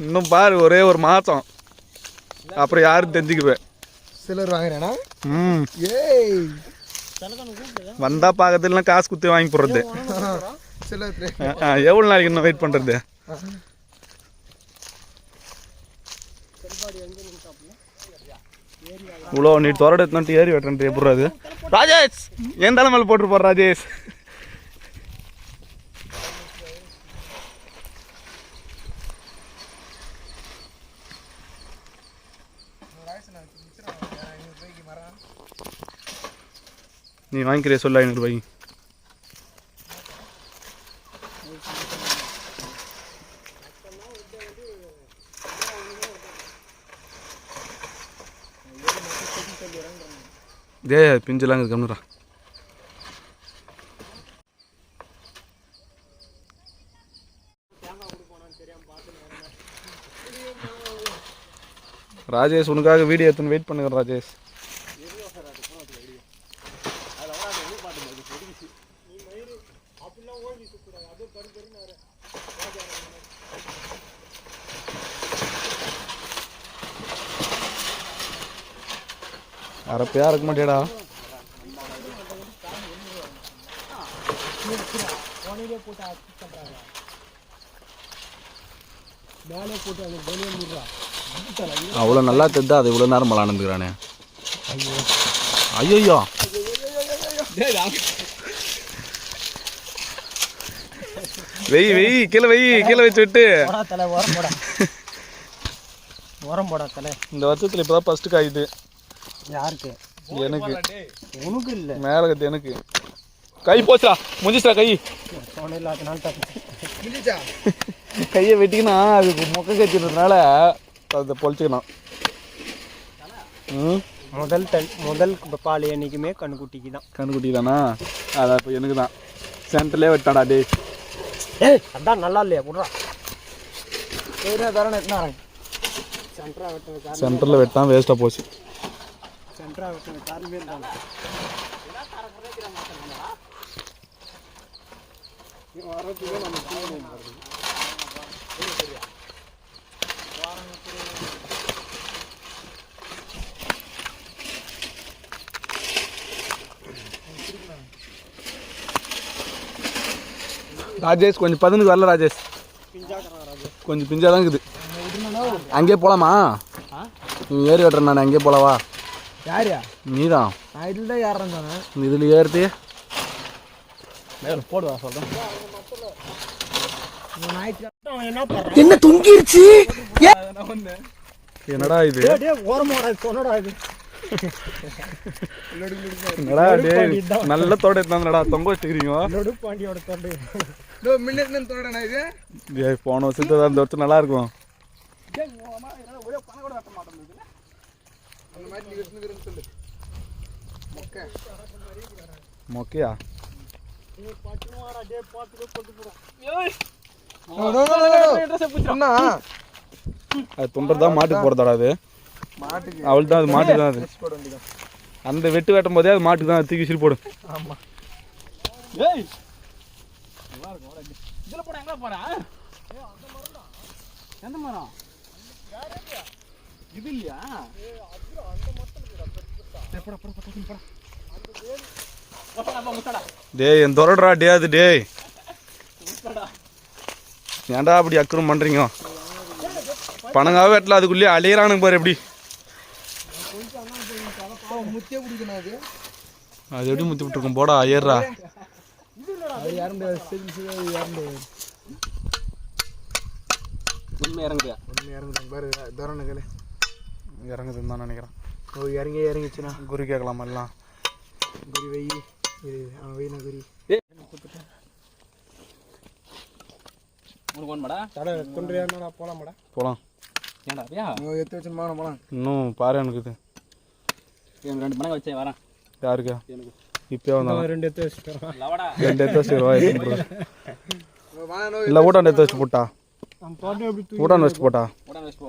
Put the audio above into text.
இன்னும் பாரு ஒரே ஒரு மாசம் அப்புறம் யாரும் தெரிஞ்சுக்குவேன் சிலர் வாங்குறேனா? ம். ஏய். வந்தா பார்க்கறதுலாம் காசு குத்தி வாங்கி போடுறது. எவ்வளோ நாளைக்கு இன்னும் வெயிட் பண்ணுறது இவ்வளோ நீ எடுத்துட்டு ஏறி வெட்டுறேன் எப்படி ராஜேஷ்! என் மேலே போட்டு போற ராஜேஷ்! நீ வாங்கிக்கிறிய சொல்ல ஐநூறுபாய்க்கு டே பிஞ்செல்லாம் இருக்குது ராஜேஷ் உனக்காக வீடியோ எடுத்துன்னு வெயிட் பண்ணுங்க ராஜேஷ். அரப்பையா இருக்க மாட்டேடா அவ்வளோ நல்லா தெரிதா? அது இவ்வளோ நேரம் விளாண்டுக்கிறானே ஐயோ. வெய் வெய் கீழே வெய் கீழே வச்சு விட்டு. தலை உரம் போடா. உரம் போடா தலை. இந்த வருஷத்துல இப்போதான் ஃபர்ஸ்ட் காயுது யாருக்கு? எனக்கு. உனக்கு இல்லை. மேலே கத்து எனக்கு. கை போச்சுடா. முடிஞ்சிச்சா கை. கையை வெட்டிக்கினா அதுக்கு மொக்க கட்டிடுறதுனால அதை பொழிச்சுக்கணும். ம்? முதல் தன் முதல் பால் என்னைக்குமே கண்ணுக்குட்டிக்கு தான் கண்ணுக்குட்டி தானா அதான் இப்போ எனக்கு தான் சென்டர்லேயே வெட்டாடா டே ஏய். அதான் நல்லா இல்லையா? விட்றா சரி தரேன் எத்தனை சென்ட்ரா வெட்டுறது காரணம் சென்டரில் வெட்டான் வேஸ்ட்டாக போச்சு. சென்ட்ரா வெட்டுறது காரணமே தான் ராஜேஷ் கொஞ்சம் பதினுக்கு வரல ராஜேஷ். கொஞ்சம் பிஞ்சாக தான் இருக்குது அங்கேயே போகலாமா நீ ஏறி வெட்டுறேன் நான் அங்கேயே போகலவா யாரியா? நீ தான் நான் இதில் தான் யாரும் தானே இதில் ஏறுது போடுவா சொல்கிறேன் என்ன தொங்கிருச்சு? என்னடா இது? ஓரமாடா சொன்னடா இது. என்னடா டேய் நல்ல தோட எடுத்தாங்கடா தொங்க வச்சுக்கிறீங்க நடு பாண்டியோட தொண்டு. டேய் போன வருஷத்து அந்த வருஷம் நல்லா இருக்கும் மொக்கையா? அது துண்டர் தான் மாட்டுக்கு போகிறதாடா அது. மாட்டுக்கு. அவள் தான் அது மாட்டுக்கு தான் அது. அந்த வெட்டு வெட்டும் போதே அது மாட்டுக்கு தான் தூக்கி விசிறி போடு ஆமா. எந்த மரம்? இது இல்லையா? டேய் என் தொரடுறா டே அது டேய். ஏன்டா அப்படி அக்கறம் பண்ணுறீங்க பணங்காவே வெட்டல அதுக்குள்ளேயே அழியிறானுங்க பாரு எப்படி? அது. அது எப்படி முத்தி விட்டுருக்கும்? போடா ஏறுறா. அது யாரும் யாரும் உண்மை இறங்குறியா? ஒன்று இறங்குது. பாரு தோரணுகளே இறங்குதுன்னு தான் நினைக்கிறேன். ஓ இறங்கி இறங்கிச்சுண்ணா குரு கேட்கலாம் எல்லாம்? குறி வை. இரு, அவன் வைனா குறி. போலாம் இன்னும் பாரு எனக்கு ரெண்டு மணி வச்சேன் வரேன். யாருக்கு? எனக்கு. இப்போ வந்தாலும் ரெண்டு எடுத்து வச்சுட்டு லவடா. ரெண்டு எடுத்து வச்சு ரூபாய் வாங்க இல்லை ஊட்டாண்டு எடுத்து வச்சு போட்டா. நம்ம பாட்டு எப்படி ஊட்டாண்டு வச்சு போட்டா உடனே வச்சுட்டு